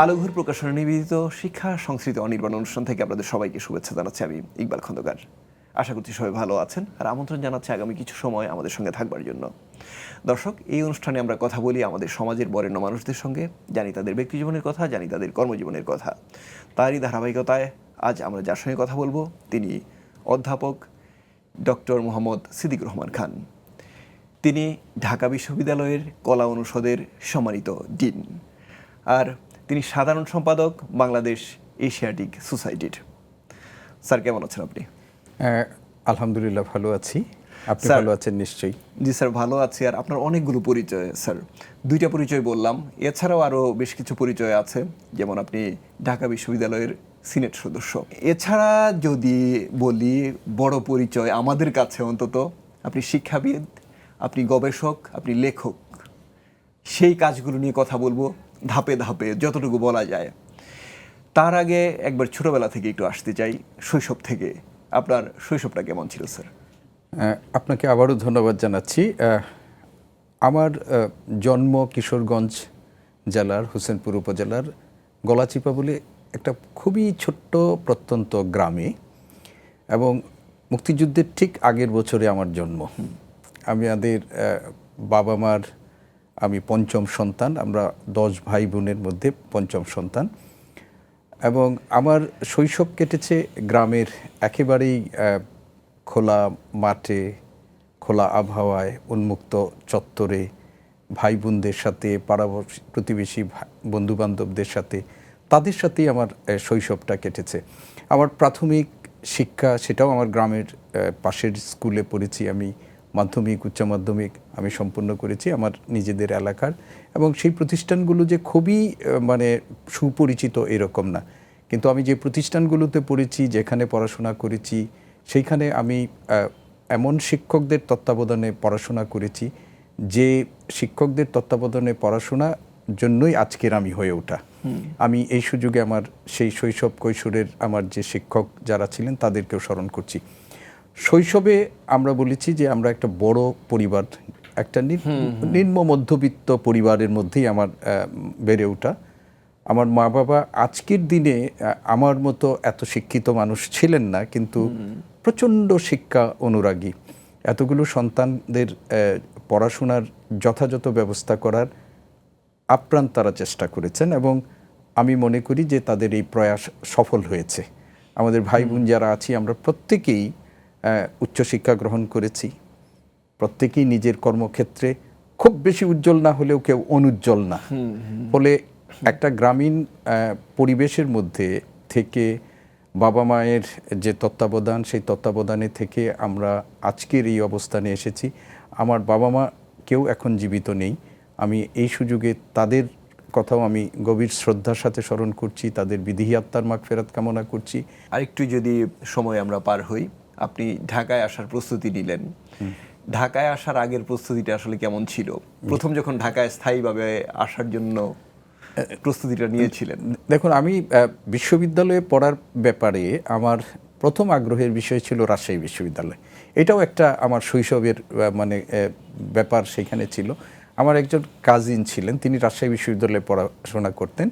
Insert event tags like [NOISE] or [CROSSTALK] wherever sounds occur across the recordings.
আলোঘর প্রকাশনা নিবেদিত শিক্ষা সংস্কৃতি অনির্বাণ অনুষ্ঠান থেকে আপনাদের সবাইকে শুভেচ্ছা জানাচ্ছি আমি ইকবাল খন্দকার। আশা করছি সবাই ভালো আছেন আর আমন্ত্রণ জানাচ্ছি আগামী কিছু সময় আমাদের সঙ্গে থাকবার জন্য। দর্শক, এই অনুষ্ঠানে আমরা কথা বলি আমাদের সমাজের বরেণ্য মানুষদের সঙ্গে, জানি তাদের ব্যক্তি জীবনের কথা, জানি তাদের কর্মজীবনের কথা। তারই ধারাবাহিকতায় আজ আমরা যার সঙ্গে কথা বলব, তিনি অধ্যাপক ডক্টর মোহাম্মদ সিদ্দিকুর রহমান খান। তিনি ঢাকা বিশ্ববিদ্যালয়ের কলা অনুষদের সম্মানিত ডিন। আর তিনি সাধারণ সম্পাদক বাংলাদেশ এশিয়াটিক সোসাইটির। স্যার কেমন আছেন আপনি? হ্যাঁ, আলহামদুলিল্লাহ ভালো আছি। আপনি ভালো আছেন নিশ্চয়ই? জি স্যার ভালো আছি। আর আপনার অনেকগুলো পরিচয় স্যার। দুইটা পরিচয় বললাম। এছাড়াও আরও বেশ কিছু পরিচয় আছে। যেমন আপনি ঢাকা বিশ্ববিদ্যালয়ের সিনেট সদস্য। এছাড়া যদি বলি বড় পরিচয় আমাদের কাছে অন্তত আপনি শিক্ষাবিদ আপনি গবেষক আপনি লেখক। সেই কাজগুলো নিয়ে কথা বলব। ধাপে ধাপে যতটুকু বলা যায়। তার আগে একবার ছোটবেলা থেকে একটু আসতে চাই, শৈশব থেকে। আপনার শৈশবটা কেমন ছিল, স্যার? আপনাকে আবারও ধন্যবাদ জানাচ্ছি। আমার জন্ম কিশোরগঞ্জ জেলার, হোসেনপুর উপজেলার গলাচিপা বলে একটা খুবই ছোট্ট প্রত্যন্ত গ্রামে এবং মুক্তিযুদ্ধের ঠিক আগের বছরে আমার জন্ম। আমি আমাদের বাবা মার আমি পঞ্চম সন্তান, আমরা দশ ভাই বোনের মধ্যে পঞ্চম সন্তান। এবং আমার শৈশব কেটেছে গ্রামের একেবারেই খোলা মাঠে, খোলা আবহাওয়ায় উন্মুক্ত চত্বরে ভাই বোনদের সাথে পাড়া প্রতিবেশী বন্ধু বান্ধবদের সাথে, তাদের সাথেই আমার শৈশবটা কেটেছে। আমার প্রাথমিক শিক্ষা, সেটাও আমার গ্রামের পাশের স্কুলে পড়েছি আমি, মাধ্যমিক উচ্চ মাধ্যমিক আমি সম্পূর্ণ করেছি আমার নিজেদের এলাকার। এবং সেই প্রতিষ্ঠানগুলো যে খুবই মানে সুপরিচিত এরকম না। কিন্তু আমি যে প্রতিষ্ঠানগুলোতে পড়েছি যেখানে পড়াশোনা করেছি সেইখানে আমি এমন শিক্ষকদের তত্ত্বাবধানে পড়াশোনা করেছি যে শিক্ষকদের তত্ত্বাবধানে পড়াশোনা জন্যই আজকের আমি হয়ে ওঠা। আমি এই সুযোগে আমার সেই শৈশব কৈশোরের আমার যে শিক্ষক যারা ছিলেন তাদেরকেও স্মরণ করছি। শৈশবে আমরা বলেছি যে আমরা একটা বড় পরিবার একটা নিম্ন মধ্যবিত্ত পরিবারের মধ্যেই আমার বেড়ে ওঠা। আমার মা বাবা আজকের দিনে আমার মতো এত শিক্ষিত মানুষ ছিলেন না কিন্তু প্রচণ্ড শিক্ষা অনুরাগী। এতগুলো সন্তানদের পড়াশোনার যথাযথ ব্যবস্থা করার আপ্রাণ তারা চেষ্টা করেছেন এবং আমি মনে করি যে তাদের এই প্রয়াস সফল হয়েছে। আমাদের ভাই বোন যারা আছি আমরা প্রত্যেকেই উচ্চশিক্ষা গ্রহণ করেছি। প্রত্যেকেই নিজের কর্মক্ষেত্রে খুব বেশি উজ্জ্বল না হলেও কেউ অনুজ্জ্বল না। ফলে একটা গ্রামীণ পরিবেশের মধ্যে থেকে বাবা মায়ের যে তত্ত্বাবধান সেই তত্ত্বাবধানে থেকে আমরা আজকের এই অবস্থানে এসেছি। আমার বাবা মা কেউ এখন জীবিত নেই। আমি এই সুযোগে তাদের কথাও আমি গভীর শ্রদ্ধার সাথে স্মরণ করছি তাদের বিধি আত্মার মাগ ফেরত কামনা করছি। আরেকটু যদি সময় আমরা পার হই আপনি ঢাকায় আসার প্রস্তুতি নিলেন। ঢাকায় আসার আগের প্রস্তুতিটা আসলে কেমন ছিল? প্রথম যখন ঢাকায় স্থায়ীভাবে আসার জন্য প্রস্তুতিটা নিয়েছিলেন। দেখুন আমি বিশ্ববিদ্যালয়ে পড়ার ব্যাপারে আমার প্রথম আগ্রহের বিষয় ছিল রাজশাহী বিশ্ববিদ্যালয়। এটাও একটা আমার শৈশবের মানে ব্যাপার সেখানে ছিল। আমার একজন কাজিন ছিলেন তিনি রাজশাহী বিশ্ববিদ্যালয়ে পড়াশোনা করতেন।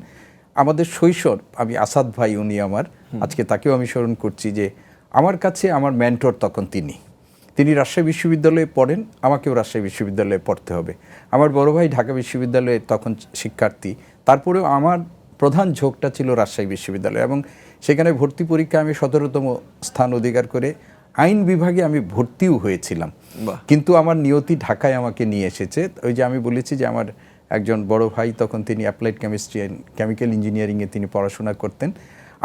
আমাদের শৈশব আমি আসাদ ভাই উনি আমার। আজকে তাকেও আমি স্মরণ করছি যে আমার কাছে আমার মেন্টর তখন তিনি। তিনি রাজশাহী বিশ্ববিদ্যালয়ে পড়েন আমাকেও রাজশাহী বিশ্ববিদ্যালয়ে পড়তে হবে। আমার বড় ভাই ঢাকা বিশ্ববিদ্যালয়ে তখন শিক্ষার্থী। তারপরেও আমার প্রধান ঝোঁকটা ছিল রাজশাহী বিশ্ববিদ্যালয় এবং সেখানে ভর্তি পরীক্ষা আমি সতেরোতম স্থান অধিকার করে আইন বিভাগে আমি ভর্তিও হয়েছিলাম। কিন্তু আমার নিয়তি ঢাকায় আমাকে নিয়ে এসেছে। ওই যে আমি বলেছি যে আমার একজন বড় ভাই তখন তিনি অ্যাপ্লাইড কেমিস্ট্রি অ্যান্ড কেমিক্যাল ইঞ্জিনিয়ারিংয়ে তিনি পড়াশোনা করতেন।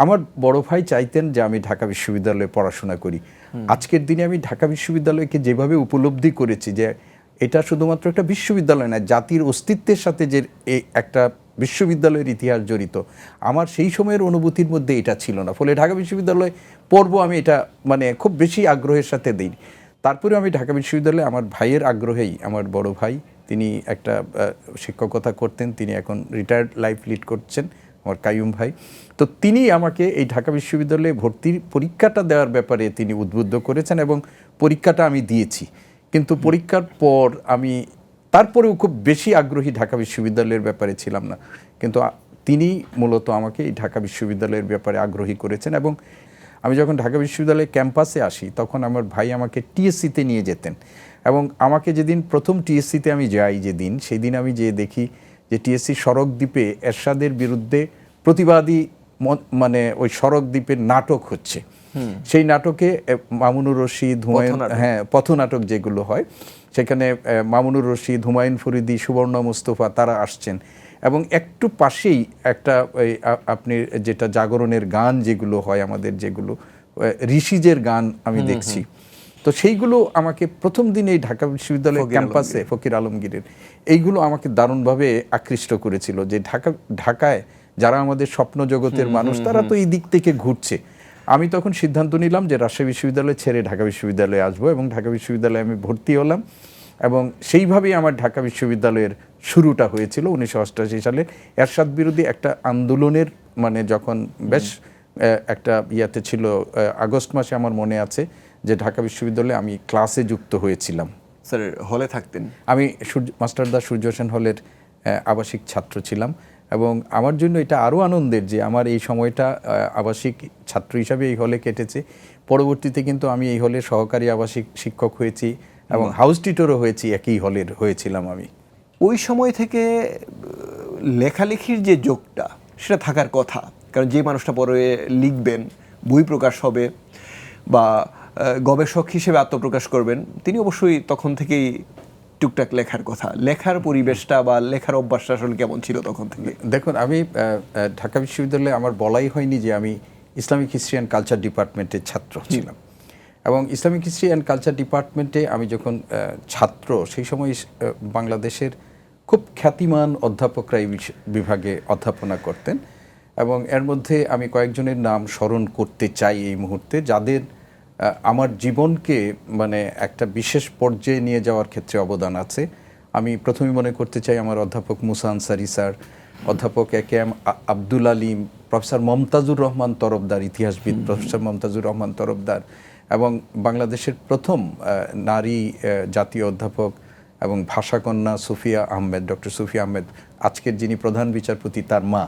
আমার বড় ভাই চাইতেন যে আমি ঢাকা বিশ্ববিদ্যালয়ে পড়াশোনা করি। আজকের দিনে আমি ঢাকা বিশ্ববিদ্যালয়কে যেভাবে উপলব্ধি করেছি যে এটা শুধুমাত্র একটা বিশ্ববিদ্যালয় না জাতির অস্তিত্বের সাথে যে একটা বিশ্ববিদ্যালয়ের ইতিহাস জড়িত আমার সেই সময়ের অনুভূতির মধ্যে এটা ছিল না। ফলে ঢাকা বিশ্ববিদ্যালয় পড়ব আমি এটা মানে খুব বেশি আগ্রহের সাথে দিই। তারপরে আমি ঢাকা বিশ্ববিদ্যালয়ে আমার ভাইয়ের আগ্রহেই আমার বড় ভাই তিনি একটা শিক্ষকতা করতেন তিনি এখন রিটায়ার্ড লাইফ লিড করছেন। আমার কাইয়ুম ভাই। তো তিনি আমাকে এই ঢাকা বিশ্ববিদ্যালয়ে ভর্তির পরীক্ষাটা দেওয়ার ব্যাপারে তিনি উদ্বুদ্ধ করেছেন এবং পরীক্ষাটা আমি দিয়েছি। কিন্তু পরীক্ষার পর আমি তারপরেও খুব বেশি আগ্রহী ঢাকা বিশ্ববিদ্যালয়ের ব্যাপারে ছিলাম না। কিন্তু তিনি মূলত আমাকে এই ঢাকা বিশ্ববিদ্যালয়ের ব্যাপারে আগ্রহী করেছেন এবং আমি যখন ঢাকা বিশ্ববিদ্যালয়ের ক্যাম্পাসে আসি তখন আমার ভাই আমাকে টিএসসিতে নিয়ে যেতেন। এবং আমাকে যেদিন প্রথম টিএসসিতে আমি যাই যেদিন সেই দিন আমি যে দেখি যে টিএসসি সড়ক দ্বীপে এরশাদের বিরুদ্ধে প্রতিবাদী মানে ওই সড়ক দ্বীপের নাটক হচ্ছে। সেই নাটকে মামুনুর রশিদ হুমায়ুন। হ্যাঁ পথনাটক যেগুলো হয় সেখানে মামুনুর রশিদ হুমায়ুন ফরিদি সুবর্ণ মুস্তফা তারা আসছেন। এবং একটু পাশেই একটা ওই আপনি যেটা জাগরণের গান যেগুলো হয় আমাদের যেগুলো ঋষিজের গান আমি দেখছি। তো সেইগুলো আমাকে প্রথম দিন এই ঢাকা বিশ্ববিদ্যালয়ের ক্যাম্পাসে ফকির আলমগীরের। এইগুলো আমাকে দারুণভাবে আকৃষ্ট করেছিল যে ঢাকা ঢাকায় যারা আমাদের স্বপ্ন জগতের মানুষ তারা তো এই দিক থেকে ঘুরছে। আমি তখন সিদ্ধান্ত নিলাম যে রাজশাহী বিশ্ববিদ্যালয় ছেড়ে ঢাকা বিশ্ববিদ্যালয়ে আসব এবং ঢাকা বিশ্ববিদ্যালয়ে আমি ভর্তি হলাম এবং সেইভাবেই আমার ঢাকা বিশ্ববিদ্যালয়ের শুরুটা হয়েছিল উনিশশো অষ্টআশি সালে। এরশাদ বিরোধী একটা আন্দোলনের মানে যখন বেশ একটা ইয়াতে ছিল আগস্ট মাসে আমার মনে আছে যে ঢাকা বিশ্ববিদ্যালয়ে আমি ক্লাসে যুক্ত হয়েছিলাম। স্যার হলে থাকতেন? আমি সূর্য মাস্টারদা সূর্য সেন হলের আবাসিক ছাত্র ছিলাম এবং আমার জন্য এটা আরও আনন্দের যে আমার এই সময়টা আবাসিক ছাত্র হিসাবে এই হলে কেটেছে। পরবর্তীতে কিন্তু আমি এই হলে সহকারী আবাসিক শিক্ষক হয়েছি এবং হাউস টিটরও হয়েছি একই হলের হয়েছিলাম আমি। ওই সময় থেকে লেখালেখির যে যোগটা সেটা থাকার কথা। কারণ যে মানুষটা পরে লিখবেন বই প্রকাশ হবে বা গবেষক হিসেবে আত্মপ্রকাশ করবেন। তিনি অবশ্যই তখন থেকেই টুকটাক লেখার কথা। লেখার পরিবেশটা বা লেখার অভ্যাসটা আসলে কেমন ছিল তখন থেকে? দেখুন আমি ঢাকা বিশ্ববিদ্যালয়ে আমার বলাই হয়নি যে আমি ইসলামিক হিস্ট্রি অ্যান্ড কালচার ডিপার্টমেন্টের ছাত্র ছিলাম। এবং ইসলামিক হিস্ট্রি অ্যান্ড কালচার ডিপার্টমেন্টে আমি যখন ছাত্র সেই সময় বাংলাদেশের খুব খ্যাতিমান অধ্যাপকরা এই বিভাগে অধ্যাপনা করতেন। এবং এর মধ্যে আমি কয়েকজনের নাম স্মরণ করতে চাই এই মুহূর্তে যাদের আমার জীবনকে মানে একটা বিশেষ পর্যায়ে নিয়ে যাওয়ার ক্ষেত্রে অবদান আছে। আমি প্রথমে মনে করতে চাই আমার অধ্যাপক মুসা আনসারি স্যার অধ্যাপক A K M Abdul Alim professor Momtazur Rahman Tarafdar ইতিহাসবিদ প্রফেসর মমতাজুর রহমান তরফদার এবং বাংলাদেশের প্রথম নারী জাতীয় অধ্যাপক এবং ভাষাকন্যা সুফিয়া আহমেদ ডক্টর সুফিয়া আহমেদ আজকের যিনি প্রধান বিচারপতি তার মা।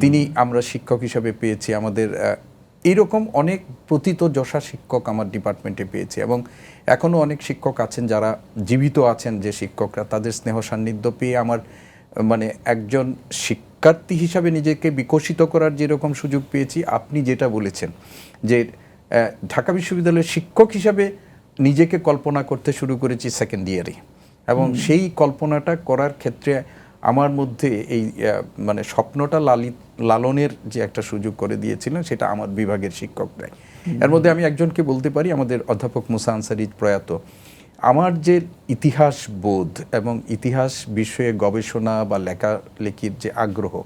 তিনি আমরা শিক্ষক হিসাবে পেয়েছি। আমাদের এইরকম অনেক প্রতীত যশা শিক্ষক আমার ডিপার্টমেন্টে পেয়েছি এবং এখনও অনেক শিক্ষক আছেন যারা জীবিত আছেন যে শিক্ষকরা। তাদের স্নেহ সান্নিধ্য পেয়ে আমার মানে একজন শিক্ষার্থী হিসাবে নিজেকে বিকশিত করার যেরকম সুযোগ পেয়েছি আপনি যেটা বলেছেন যে ঢাকা বিশ্ববিদ্যালয়ের শিক্ষক হিসাবে নিজেকে কল্পনা করতে শুরু করেছি সেকেন্ড ইয়ারে এবং সেই কল্পনাটা করার ক্ষেত্রে আমার মধ্যে এই মানে স্বপ্নটা লালিত লালনের যে একটা সুযোগ করে দিয়েছিলেন সেটা আমার বিভাগের শিক্ষকরাই এর মধ্যে আমি একজনকে বলতে পারি আমাদের অধ্যাপক মুসা আনসারি প্রয়াত। আমার যে ইতিহাস বোধ এবং ইতিহাস বিষয়ে গবেষণা বা লেখালেখির যে আগ্রহ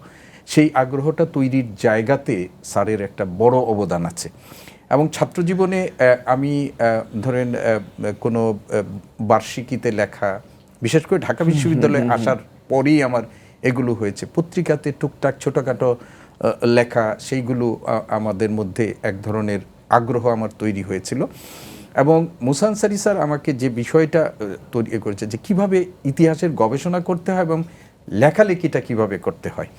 সেই আগ্রহটা তৈরির জায়গাতে স্যারের একটা বড় অবদান আছে। এবং ছাত্র জীবনে আমি ধরেন কোনো বার্ষিকীতে লেখা বিশেষ করে ঢাকা বিশ্ববিদ্যালয়ে আসার পরেই আমার এগুলো হয়েছে। পত্রিকাতে টুকটাক ছোটোখাটো লেখা, সেইগুলো আমাদের মধ্যে এক ধরনের আগ্রহ আমার তৈরি হয়েছিল। এবং মুসানসারি স্যার আমাকে যে বিষয়টা তৈরি করেছে যে কীভাবে ইতিহাসের গবেষণা করতে হয় এবং লেখালেখিটা কীভাবে করতে হয়।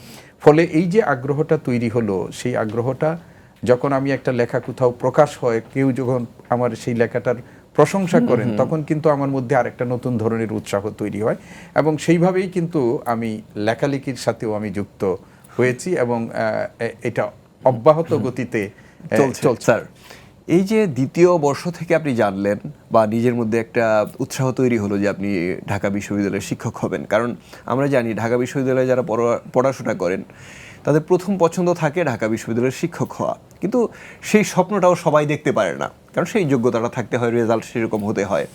ফলে এই যে আগ্রহটা তৈরি হলো, সেই আগ্রহটা যখন আমি একটা লেখা কোথাও প্রকাশ হয়, কেউ যখন আমার সেই লেখাটার প্রশংসা করেন তখন কিন্তু আমার মধ্যে আরেকটা নতুন ধরনের উৎসাহ তৈরি হয়। এবং সেইভাবেই কিন্তু আমি লেখালেখির সাথেও আমি যুক্ত হয়েছি এবং এটা অব্যাহত গতিতে চলছে। স্যার এই যে দ্বিতীয় বর্ষ থেকে আপনি জানলেন বা নিজের মধ্যে একটা উৎসাহ তৈরি হলো যে আপনি ঢাকা বিশ্ববিদ্যালয়ের শিক্ষক হবেন কারণ আমরা জানি ঢাকা বিশ্ববিদ্যালয়ে যারা পড়া- পড়াশোনা করেন তাদের প্রথম পছন্দ থাকে ঢাকা বিশ্ববিদ্যালয়ের শিক্ষক হওয়া। কিন্তু সেই স্বপ্নটাও সবাই দেখতে পারে না। কারণ সেই যোগ্যতাটা থাকতে হয় রেজাল্ট সেরকম হতে হয়।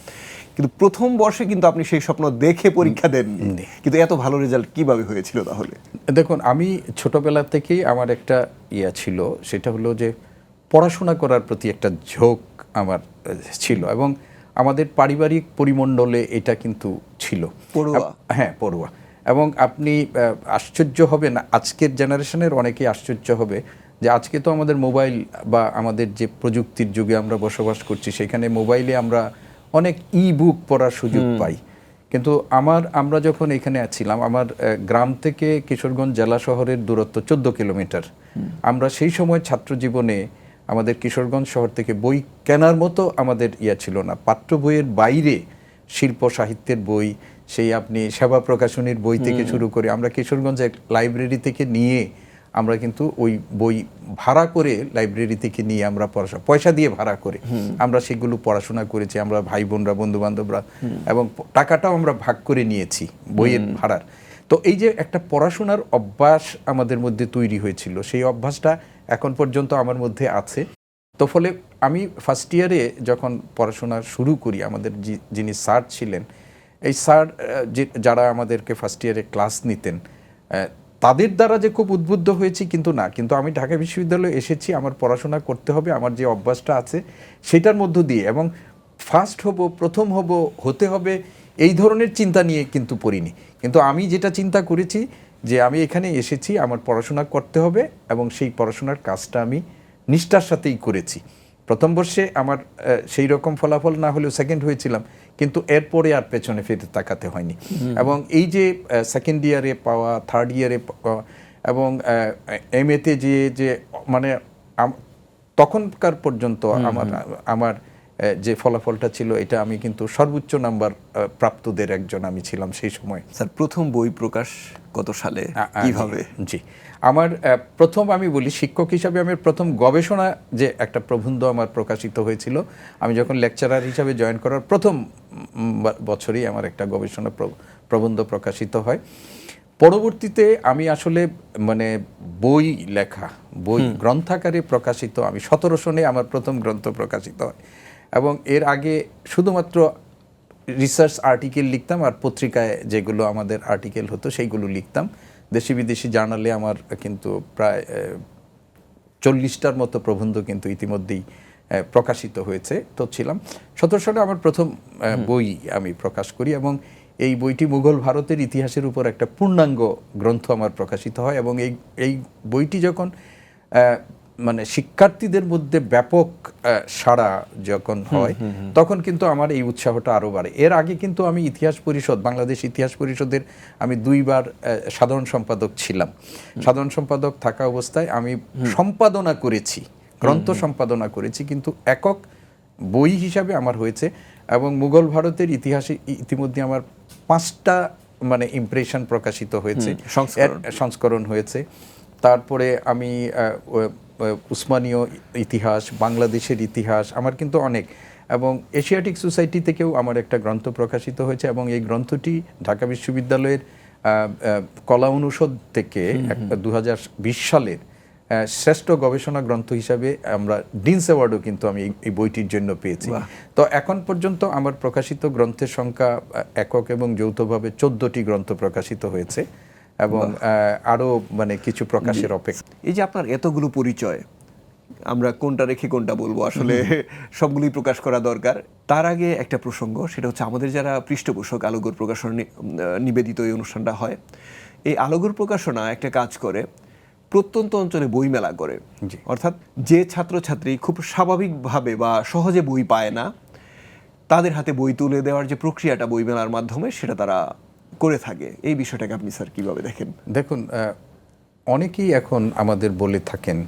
কিন্তু প্রথম বর্ষে কিন্তু আপনি সেই স্বপ্ন দেখে পরীক্ষা দেননি। কিন্তু এত ভালো রেজাল্ট কীভাবে হয়েছিল তাহলে? দেখুন আমি ছোটবেলা থেকেই আমার একটা ইয়া ছিল সেটা হলো যে পড়াশোনা করার প্রতি একটা ঝোঁক আমার ছিল এবং আমাদের পারিবারিক পরিমণ্ডলে এটা কিন্তু ছিল। পড়ুয়া। হ্যাঁ পড়ুয়া। এবং আপনি আশ্চর্য হবেন আজকের জেনারেশনের অনেকেই আশ্চর্য হবে যে আজকে তো আমাদের মোবাইল বা আমাদের যে প্রযুক্তির যুগে আমরা বসবাস করছি সেখানে মোবাইলে আমরা অনেক ই বুক পড়ার সুযোগ পাই। কিন্তু আমার আমরা যখন এখানে ছিলাম আমার গ্রাম থেকে কিশোরগঞ্জ জেলা শহরের দূরত্ব চোদ্দ কিলোমিটার। আমরা সেই সময় ছাত্র জীবনে আমাদের কিশোরগঞ্জ শহর থেকে বই কেনার মতো আমাদের ইয়া ছিল না। পাঠ্য বইয়ের বাইরে শিল্প সাহিত্যের বই সেই আপনি সেবা প্রকাশনীর বই থেকে শুরু করে আমরা কিশোরগঞ্জের লাইব্রেরি থেকে নিয়ে আমরা কিন্তু ওই বই ভাড়া করে লাইব্রেরি থেকে নিয়ে আমরা পড়াশোনা পয়সা দিয়ে ভাড়া করে আমরা সেগুলো পড়াশোনা করেছি আমরা ভাই বোনরা বন্ধু বান্ধবরা এবং টাকাটাও আমরা ভাগ করে নিয়েছি বইয়ের ভাড়ার। তো এই যে একটা পড়াশোনার অভ্যাস আমাদের মধ্যে তৈরি হয়েছিল সেই অভ্যাসটা এখন পর্যন্ত আমার মধ্যে আছে। তো ফলে আমি ফার্স্ট ইয়ারে যখন পড়াশোনা শুরু করি আমাদের যিনি স্যার ছিলেন এই স্যার যারা আমাদেরকে ফার্স্ট ইয়ারে ক্লাস নিতেন তাদের দ্বারা যে খুব উদ্বুদ্ধ হয়েছি কিন্তু না। কিন্তু আমি ঢাকা বিশ্ববিদ্যালয়ে এসেছি, আমার পড়াশোনা করতে হবে, আমার যে অভ্যাসটা আছে সেটার মধ্য দিয়ে এবং ফার্স্ট হব, প্রথম হব, হতে হবে, এই ধরনের চিন্তা নিয়ে কিন্তু পড়িনি। কিন্তু আমি যেটা চিন্তা করেছি যে আমি এখানে এসেছি, আমার পড়াশোনা করতে হবে এবং সেই পড়াশোনার কাজটা আমি নিষ্ঠার সাথেই করেছি। প্রথম বর্ষে আমার সেই রকম ফলাফল না হলেও সেকেন্ড হয়েছিলাম। কিন্তু এরপরে আর পেছনে ফিরে তাকাতে হয়নি। এবং এই যে সেকেন্ড ইয়ারে পাওয়া থার্ড ইয়ারে এবং এম এতে যে যে মানে তখনকার পর্যন্ত আমার আমার যে ফলাফলটা ছিল এটা আমি কিন্তু সর্বোচ্চ নাম্বার প্রাপ্তদের একজন আমি ছিলাম সেই সময়। স্যার প্রথম বই প্রকাশ কত সালে? কীভাবে? জি। আমার প্রথম আমি বলি শিক্ষক হিসাবে আমার প্রথম গবেষণা যে একটা প্রবন্ধ আমার প্রকাশিত হয়েছিল আমি যখন লেকচারার হিসাবে জয়েন করার প্রথম বছরই আমার একটা গবেষণা প্র- প্রবন্ধ প্রকাশিত হয়। পরবর্তীতে আমি আসলে মানে বই লেখা বই গ্রন্থাকারে প্রকাশিত আমি সতেরো সনে আমার প্রথম গ্রন্থ প্রকাশিত হয়। এবং এর আগে শুধুমাত্র রিসার্চ আর্টিকেল লিখতাম আর পত্রিকায় যেগুলো আমাদের আর্টিকেল হতো সেইগুলো লিখতাম। দেশি বিদেশি জার্নালে আমার কিন্তু প্রায় চল্লিশটার মতো প্রবন্ধ কিন্তু ইতিমধ্যেই প্রকাশিত হয়েছে তো ছিলাম। সতেরো সালে আমার প্রথম বই আমি প্রকাশ করি এবং এই বইটি মুঘল ভারতের ইতিহাসের উপর একটা পূর্ণাঙ্গ গ্রন্থ আমার প্রকাশিত হয় এবং এই এই বইটি যখন মানে শিক্ষার্থীদের মধ্যে ব্যাপক সাড়া যখন হয় তখন কিন্তু আমার এই উৎসাহটা আরও বাড়ে। এর আগে কিন্তু আমি ইতিহাস পরিষদ বাংলাদেশ ইতিহাস পরিষদের আমি দুইবার সাধারণ সম্পাদক ছিলাম। সাধারণ সম্পাদক থাকা অবস্থায় আমি সম্পাদনা করেছি গ্রন্থ সম্পাদনা করেছি কিন্তু একক বই হিসাবে আমার হয়েছে এবং মুঘল ভারতের ইতিহাসে ইতিমধ্যে আমার পাঁচটা মানে ইমপ্রেশন প্রকাশিত হয়েছে। সংস্করণ। হয়েছে। তারপরে আমি উসমানীয় ইতিহাস বাংলাদেশের ইতিহাস আমার কিন্তু অনেক। এবং এশিয়াটিক সোসাইটি থেকেও আমার একটা গ্রন্থ প্রকাশিত হয়েছে এবং এই গ্রন্থটি ঢাকা বিশ্ববিদ্যালয়ের কলা অনুষদ থেকে দু হাজার বিশ সালের শ্রেষ্ঠ গবেষণা গ্রন্থ হিসাবে আমরা ডিন্স অ্যাওয়ার্ডও কিন্তু আমি এই- এই বইটির জন্য পেয়েছি। তো এখন পর্যন্ত আমার প্রকাশিত গ্রন্থের সংখ্যা একক এবং যৌথভাবে চোদ্দটি গ্রন্থ প্রকাশিত হয়েছে। এবং আরও মানে কিছু প্রকাশের অপেক্ষা। এই যে আপনার এতগুলো পরিচয় আমরা কোনটা রেখে কোনটা বলব? আসলে [LAUGHS] সবগুলোই প্রকাশ করা দরকার। তার আগে একটা প্রসঙ্গ সেটা হচ্ছে আমাদের যারা পৃষ্ঠপোষক আলোগর প্রকাশনা নিবেদিত এই অনুষ্ঠানটা হয় এই আলোগর প্রকাশনা একটা কাজ করে প্রত্যন্ত অঞ্চলে বইমেলা করে। অর্থাৎ যে ছাত্রছাত্রী খুব স্বাভাবিকভাবে বা সহজে বই পায় না তাদের হাতে বই তুলে দেওয়ার যে প্রক্রিয়াটা বইমেলার মাধ্যমে সেটা তারা করে থাকে। এই বিষয়টাকে আপনি স্যার কীভাবে দেখেন? দেখুন অনেকেই এখন আমাদের বলে থাকেন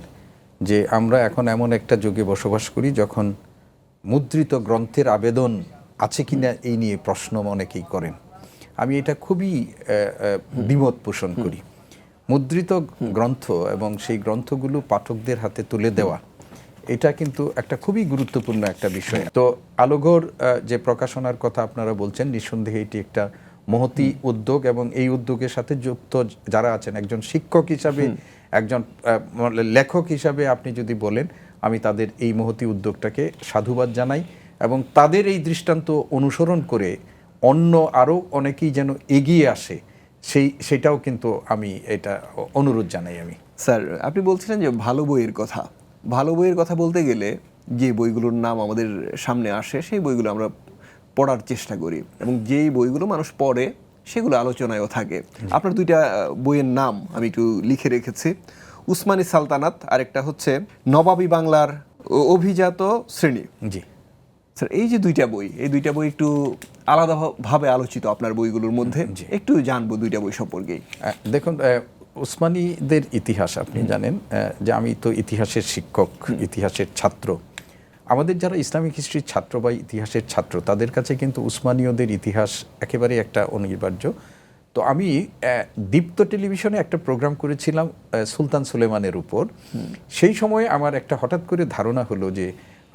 যে আমরা এখন এমন একটা যুগে বসবাস করি যখন মুদ্রিত গ্রন্থের আবেদন আছে কিনা এই নিয়ে প্রশ্ন অনেকেই করেন। আমি এটা খুবই দ্বিমত পোষণ করি। মুদ্রিত গ্রন্থ এবং সেই গ্রন্থগুলো পাঠকদের হাতে তুলে দেওয়া এটা কিন্তু একটা খুবই গুরুত্বপূর্ণ একটা বিষয়। তো আলোঘর যে প্রকাশনার কথা আপনারা বলছেন নিঃসন্দেহে এটি একটা মহতি উদ্যোগ এবং এই উদ্যোগের সাথে যুক্ত যারা আছেন একজন শিক্ষক হিসাবে একজন মানে লেখক হিসাবে আপনি যদি বলেন আমি তাদের এই মহতি উদ্যোগটাকে সাধুবাদ জানাই এবং তাদের এই দৃষ্টান্ত অনুসরণ করে অন্য আরও অনেকেই যেন এগিয়ে আসে সেই সেটাও কিন্তু আমি এটা অনুরোধ জানাই আমি। স্যার আপনি বলছিলেন যে ভালো বইয়ের কথা। ভালো বইয়ের কথা বলতে গেলে যে বইগুলোর নাম আমাদের সামনে আসে সেই বইগুলো আমরা পড়ার চেষ্টা করি এবং যেই বইগুলো মানুষ পড়ে সেগুলো আলোচনায়ও থাকে। আপনার দুইটা বইয়ের নাম আমি একটু লিখে রেখেছি। উসমানী সালতানাত আরেকটা হচ্ছে নবাবী বাংলার অভিজাত শ্রেণি। জি। স্যার এই যে দুইটা বই এই দুইটা বই একটু আলাদাভাবে আলোচিত আপনার বইগুলোর মধ্যে। একটু জানব দুইটা বই সম্পর্কে দেখুন উসমানীদের ইতিহাস আপনি জানেন যে আমি তো ইতিহাসের শিক্ষক ইতিহাসের ছাত্র। আমাদের যারা ইসলামিক হিস্ট্রির ছাত্র বা ইতিহাসের ছাত্র তাদের কাছে কিন্তু উসমানীয়দের ইতিহাস একেবারে একটা অনিবার্য। তো আমি দীপ্ত টেলিভিশনে একটা প্রোগ্রাম করেছিলাম সুলতান সুলেমানের উপর। সেই সময়ে আমার একটা হঠাৎ করে ধারণা হলো যে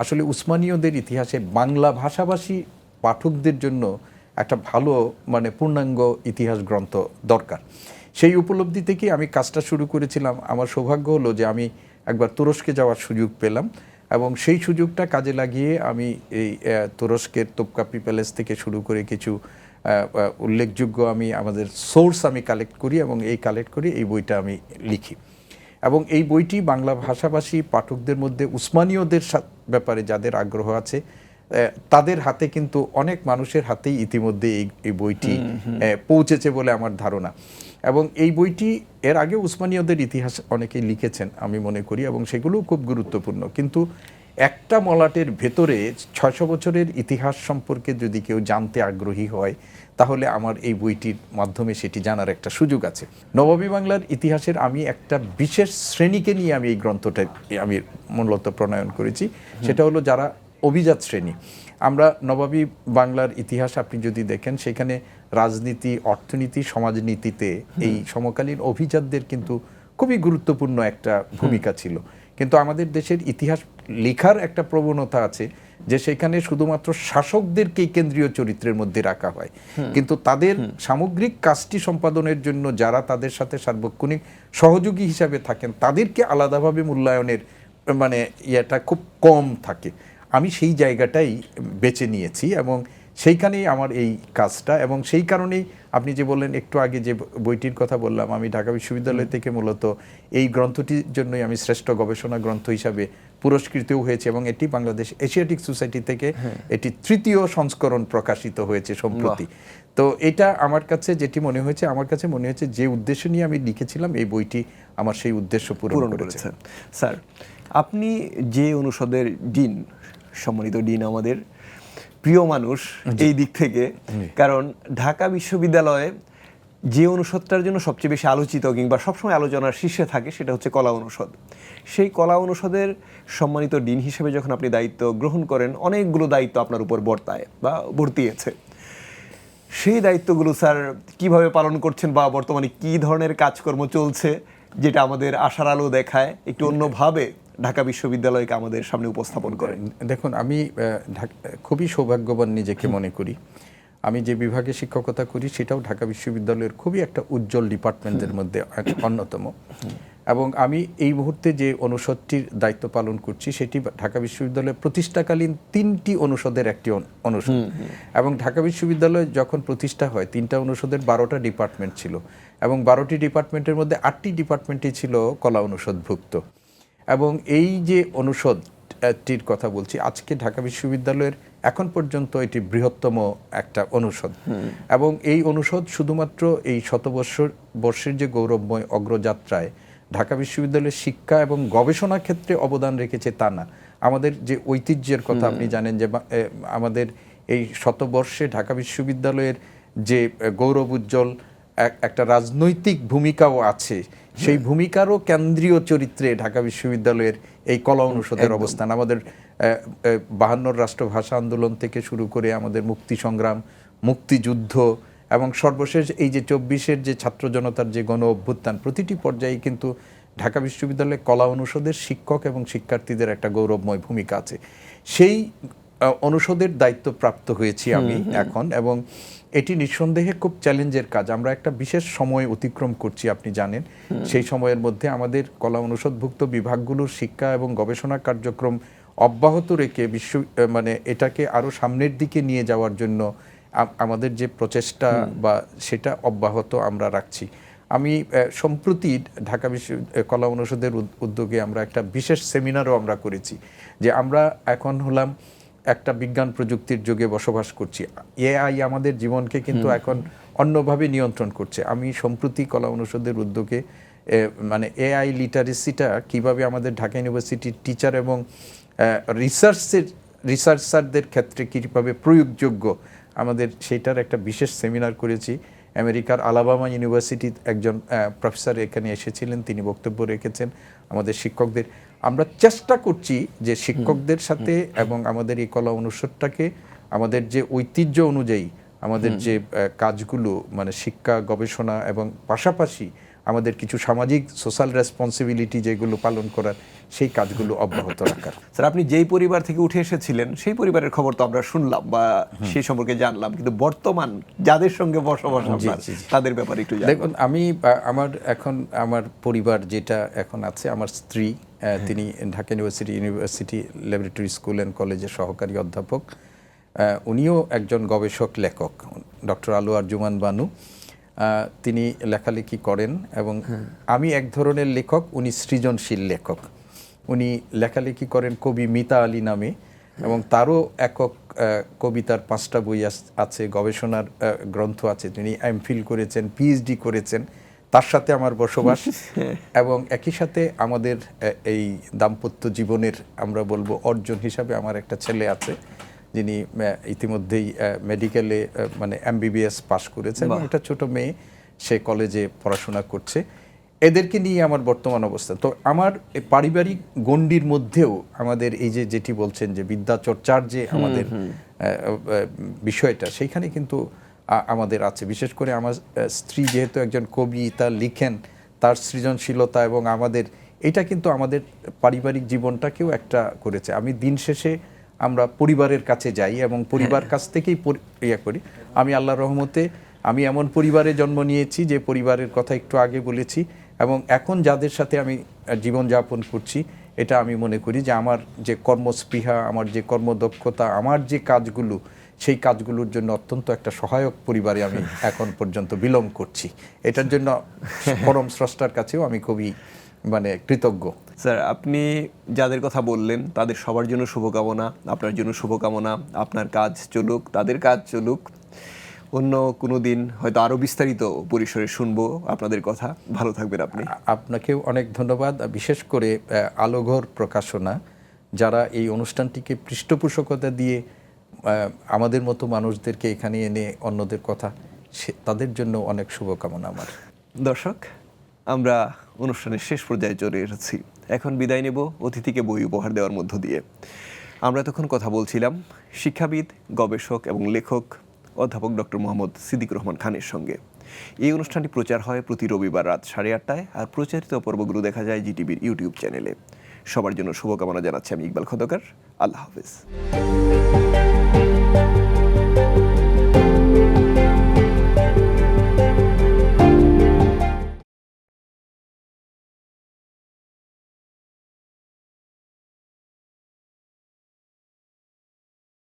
আসলে উসমানীয়দের ইতিহাসে বাংলা ভাষাভাষী পাঠকদের জন্য একটা ভালো মানে পূর্ণাঙ্গ ইতিহাস গ্রন্থ দরকার। সেই উপলব্ধি থেকে আমি কাজটা শুরু করেছিলাম। আমার সৌভাগ্য হলো যে আমি একবার তুরস্কে যাওয়ার সুযোগ পেলাম। এবং সেই সুযোগটা কাজে লাগিয়ে আমি এই তুরস্কের তোপকাপি প্যালেস থেকে শুরু করে কিছু উল্লেখযোগ্য আমি আমাদের সোর্স আমি কালেক্ট করি এবং এই কালেক্ট করি এই বইটা আমি লিখি। এবং এই বইটি বাংলা ভাষাভাষী পাঠকদের মধ্যে উসমানীয়দের ব্যাপারে যাদের আগ্রহ আছে তাদের হাতে কিন্তু অনেক মানুষের হাতেই ইতিমধ্যে এই এই বইটি পৌঁছেছে বলে আমার ধারণা। এবং এই বইটি এর আগে উসমানীয়দের ইতিহাস অনেকেই লিখেছেন আমি মনে করি এবং সেগুলোও খুব গুরুত্বপূর্ণ। কিন্তু একটা মলাটের ভেতরে ছয়শো বছরের ইতিহাস সম্পর্কে যদি কেউ জানতে আগ্রহী হয় তাহলে আমার এই বইটির মাধ্যমে সেটি জানার একটা সুযোগ আছে। নবাবী বাংলার ইতিহাসের আমি একটা বিশেষ শ্রেণীকে নিয়ে আমি এই গ্রন্থটা আমি মূলত প্রণয়ন করেছি। সেটা হলো যারা অভিজাত শ্রেণি। আমরা নবাবী বাংলার ইতিহাস আপনি যদি দেখেন সেখানে রাজনীতি অর্থনীতি সমাজনীতিতে এই সমকালীন অভিজাতদের কিন্তু খুবই গুরুত্বপূর্ণ একটা ভূমিকা ছিল। কিন্তু আমাদের দেশের ইতিহাস লেখার একটা প্রবণতা আছে যে সেখানে শুধুমাত্র শাসকদেরকেই কেন্দ্রীয় চরিত্রের মধ্যে রাখা হয়। কিন্তু তাদের সামগ্রিক কাজটি সম্পাদনের জন্য যারা তাদের সাথে সার্বক্ষণিক সহযোগী হিসাবে থাকেন তাদেরকে আলাদাভাবে মূল্যায়নের মানে ইয়েটা খুব কম থাকে। আমি সেই জায়গাটাই বেছে নিয়েছি এবং সেইখানেই আমার এই কাজটা এবং সেই কারণেই আপনি যে বললেন একটু আগে যে বইটির কথা বললাম আমি ঢাকা বিশ্ববিদ্যালয় থেকে মূলত এই গ্রন্থটির জন্যই আমি শ্রেষ্ঠ গবেষণা গ্রন্থ হিসাবে পুরস্কৃতও হয়েছে এবং এটি বাংলাদেশ এশিয়াটিক সোসাইটি থেকে এটি তৃতীয় সংস্করণ প্রকাশিত হয়েছে সম্প্রতি। তো এটা আমার কাছে যেটি মনে হয়েছে আমার কাছে মনে হয়েছে যে উদ্দেশ্য নিয়ে আমি লিখেছিলাম এই বইটি আমার সেই উদ্দেশ্য পূরণ করেছে। স্যার আপনি যে অনুষদের ডিন সম্মানিত ডিন আমাদের প্রিয় মানুষ এই দিক থেকে কারণ ঢাকা বিশ্ববিদ্যালয়ে যে অনুষদটার জন্য সবচেয়ে বেশি আলোচিত কিংবা সবসময় আলোচনার শীর্ষে থাকে সেটা হচ্ছে কলা অনুষদ। সেই কলা অনুষদের সম্মানিত ডিন হিসেবে যখন আপনি দায়িত্ব গ্রহণ করেন অনেকগুলো দায়িত্ব আপনার উপর বর্তায় বা বর্তিয়েছে। সেই দায়িত্বগুলো স্যার কীভাবে পালন করছেন বা বর্তমানে কি ধরনের কাজকর্ম চলছে যেটা আমাদের আশার আলো দেখায় একটু অন্যভাবে ঢাকা বিশ্ববিদ্যালয়কে আমাদের সামনে উপস্থাপন করেন দেখুন আমি খুবই সৌভাগ্যবান নিজেকে মনে করি। আমি যে বিভাগে শিক্ষকতা করি সেটাও ঢাকা বিশ্ববিদ্যালয়ের খুবই একটা উজ্জ্বল ডিপার্টমেন্টের মধ্যে [COUGHS] অন্যতম। এবং আমি এই মুহূর্তে যে অনুষদটির দায়িত্ব পালন করছি সেটি ঢাকা বিশ্ববিদ্যালয়ের প্রতিষ্ঠাকালীন তিনটি অনুষদের একটি অন- অনুষদ। এবং ঢাকা বিশ্ববিদ্যালয় যখন প্রতিষ্ঠা হয় তিনটা অনুষদের বারোটা ডিপার্টমেন্ট ছিল। এবং বারোটি ডিপার্টমেন্টের মধ্যে আটটি ডিপার্টমেন্টই ছিল কলা অনুষদভুক্ত। এবং এই যে অনুষদটির কথা বলছি আজকে ঢাকা বিশ্ববিদ্যালয়ের এখন পর্যন্ত এটি বৃহত্তম একটা অনুষদ। এবং এই অনুষদ শুধুমাত্র এই শতবর্ষর বর্ষের যে গৌরবময় অগ্রযাত্রায় ঢাকা বিশ্ববিদ্যালয়ের শিক্ষা এবং গবেষণা ক্ষেত্রে অবদান রেখেছে তা না। আমাদের যে ঐতিহ্যের কথা আপনি জানেন যে আমাদের এই শতবর্ষে ঢাকা বিশ্ববিদ্যালয়ের যে গৌরব উজ্জ্বল এক- একটা রাজনৈতিক ভূমিকাও আছে সেই ভূমিকারও কেন্দ্রীয় চরিত্রে ঢাকা বিশ্ববিদ্যালয়ের এই কলা অনুষদের অবস্থান। আমাদের বাহান্নর রাষ্ট্রভাষা আন্দোলন থেকে শুরু করে আমাদের মুক্তি সংগ্রাম মুক্তিযুদ্ধ এবং সর্বশেষ এই যে চব্বিশের যে ছাত্র জনতার যে গণ অভ্যুত্থান প্রতিটি পর্যায়ে কিন্তু ঢাকা বিশ্ববিদ্যালয়ে কলা অনুষদের শিক্ষক এবং শিক্ষার্থীদের একটা গৌরবময় ভূমিকা আছে। সেই অনুষদের দায়িত্ব প্রাপ্ত হয়েছি আমি এখন এবং এটি নিঃসন্দেহে খুব চ্যালেঞ্জের কাজ। আমরা একটা বিশেষ সময় অতিক্রম করছি আপনি জানেন। সেই সময়ের মধ্যে আমাদের কলা অনুষদভুক্ত বিভাগগুলোর শিক্ষা এবং গবেষণা কার্যক্রম অব্যাহত রেখে বিশ্ব মানে এটাকে আরও সামনের দিকে নিয়ে যাওয়ার জন্য আমাদের যে প্রচেষ্টা বা সেটা অব্যাহত আমরা রাখছি। আমি সম্প্রতি ঢাকা বিশ্ব কলা অনুষদের উদ্যোগে আমরা একটা বিশেষ সেমিনারও আমরা করেছি যে আমরা এখন হলাম একটা বিজ্ঞান প্রযুক্তির যুগে বসবাস করছি। এআই আমাদের জীবনকে কিন্তু এখন অন্যভাবে নিয়ন্ত্রণ করছে। আমি সম্প্রতি কলা অনুষদের উদ্যোগে এ, মানে এআই লিটারেসিটা কীভাবে আমাদের ঢাকা ইউনিভার্সিটির টিচার এবং রিসার্চের রিসার্চারদের ক্ষেত্রে কীভাবে প্রয়োগযোগ্য আমাদের সেটার একটা বিশেষ সেমিনার করেছি। আমেরিকার আলাবামা ইউনিভার্সিটির একজন প্রফেসর এখানে এসেছিলেন তিনি বক্তব্য রেখেছেন আমাদের শিক্ষকদের। আমরা চেষ্টা করছি যে শিক্ষকদের সাথে এবং আমাদের এই কলা অনুষদটাকে আমাদের যে ঐতিহ্য অনুযায়ী আমাদের যে কাজগুলো মানে শিক্ষা গবেষণা এবং পাশাপাশি আমাদের কিছু সামাজিক সোশ্যাল রেসপন্সিবিলিটি যেগুলো পালন করার সেই কাজগুলো অব্যাহত রাখার। স্যার আপনি যেই পরিবার থেকে উঠে এসেছিলেন সেই পরিবারের খবর তো আমরা শুনলাম বা সেই সম্পর্কে জানলাম। কিন্তু বর্তমান যাদের সঙ্গে বসবাস আপনার। তাদের ব্যাপারে একটু দেখুন আমি আমার এখন আমার পরিবার যেটা এখন আছে আমার স্ত্রী আহ, তিনি Dhaka university university laboratory school and কলেজের সহকারী অধ্যাপক। উনিও একজন গবেষক লেখক ডক্টর আলু আরজুমান বানু। তিনি লেখালেখি করেন এবং আমি এক ধরনের লেখক উনি সৃজনশীল লেখক। উনি লেখালেখি করেন কবি মিতা আলী নামে এবং তারও একক কবিতার পাঁচটা বই আছে গবেষণার গ্রন্থ আছে। তিনি এমফিল করেছেন পিএইচডি করেছেন। তার সাথে আমার বসবাস [LAUGHS] এবং একই সাথে আমাদের এই দাম্পত্য জীবনের আমরা বলব অর্জন হিসাবে আমার একটা ছেলে আছে। যিনি ইতিমধ্যেই মেডিকেলে মানে এমবিবিএস পাশ করেছে এবং একটা ছোট মেয়ে সে কলেজে পড়াশোনা করছে। এদেরকে নিয়ে আমার বর্তমান অবস্থা। তো আমার পারিবারিক গণ্ডির মধ্যেও আমাদের এই যে যেটি বলছেন যে বিদ্যা চর্চার যে আমাদের বিষয়টা সেইখানে কিন্তু আমাদের আছে। বিশেষ করে আমার স্ত্রী যেহেতু একজন কবি তা লিখেন তার সৃজনশীলতা এবং আমাদের এটা কিন্তু আমাদের পারিবারিক জীবনটাকেও একটা করেছে। আমি দিন শেষে আমরা পরিবারের কাছে যাই এবং পরিবার কাছ থেকেই পরি- ইয়ে করি। আমি আল্লাহর রহমতে আমি এমন পরিবারে জন্ম নিয়েছি যে পরিবারের কথা একটু আগে বলেছি এবং এখন যাদের সাথে আমি জীবনযাপন করছি এটা আমি মনে করি যে আমার যে কর্মস্পৃহা আমার যে কর্মদক্ষতা আমার যে কাজগুলো সেই কাজগুলোর জন্য অত্যন্ত একটা সহায়ক পরিবারে আমি [LAUGHS] এখন পর্যন্ত বিলং করছি। এটার জন্য পরম স্রষ্টার কাছেও আমি খুবই মানে কৃতজ্ঞ। স্যার আপনি যাদের কথা বললেন তাদের সবার জন্য শুভকামনা আপনার জন্য শুভকামনা আপনার কাজ চলুক তাদের কাজ চলুক। অন্য কোনো দিন হয়তো আরও বিস্তারিত পরিসরে শুনব আপনাদের কথা। ভালো থাকবেন আপনি। আপনাকেও অনেক ধন্যবাদ বিশেষ করে আলোঘর প্রকাশনা যারা এই অনুষ্ঠানটিকে পৃষ্ঠপোষকতা দিয়ে আমাদের মতো মানুষদেরকে এখানে এনে অন্যদের কথা সে- তাদের জন্য অনেক শুভকামনা আমার। দর্শক আমরা অনুষ্ঠানের শেষ পর্যায়ে চলে এসেছি। এখন বিদায় নেব অতিথিকে বই উপহার দেওয়ার মধ্য দিয়ে। আমরা তখন কথা বলছিলাম শিক্ষাবিদ, গবেষক এবং লেখক অধ্যাপক ডক্টর মোহাম্মদ সিদ্দিক রহমান খানের সঙ্গে। এই অনুষ্ঠানটি প্রচার হয় প্রতি রবিবার রাত সাড়ে আটটায় আর প্রচারিত পর্বগুলো দেখা যায় জিটিভির ইউটিউব চ্যানেলে। সবার জন্য শুভকামনা জানাচ্ছি আমি ইকবাল খন্দকার আল্লাহ হাফিজ।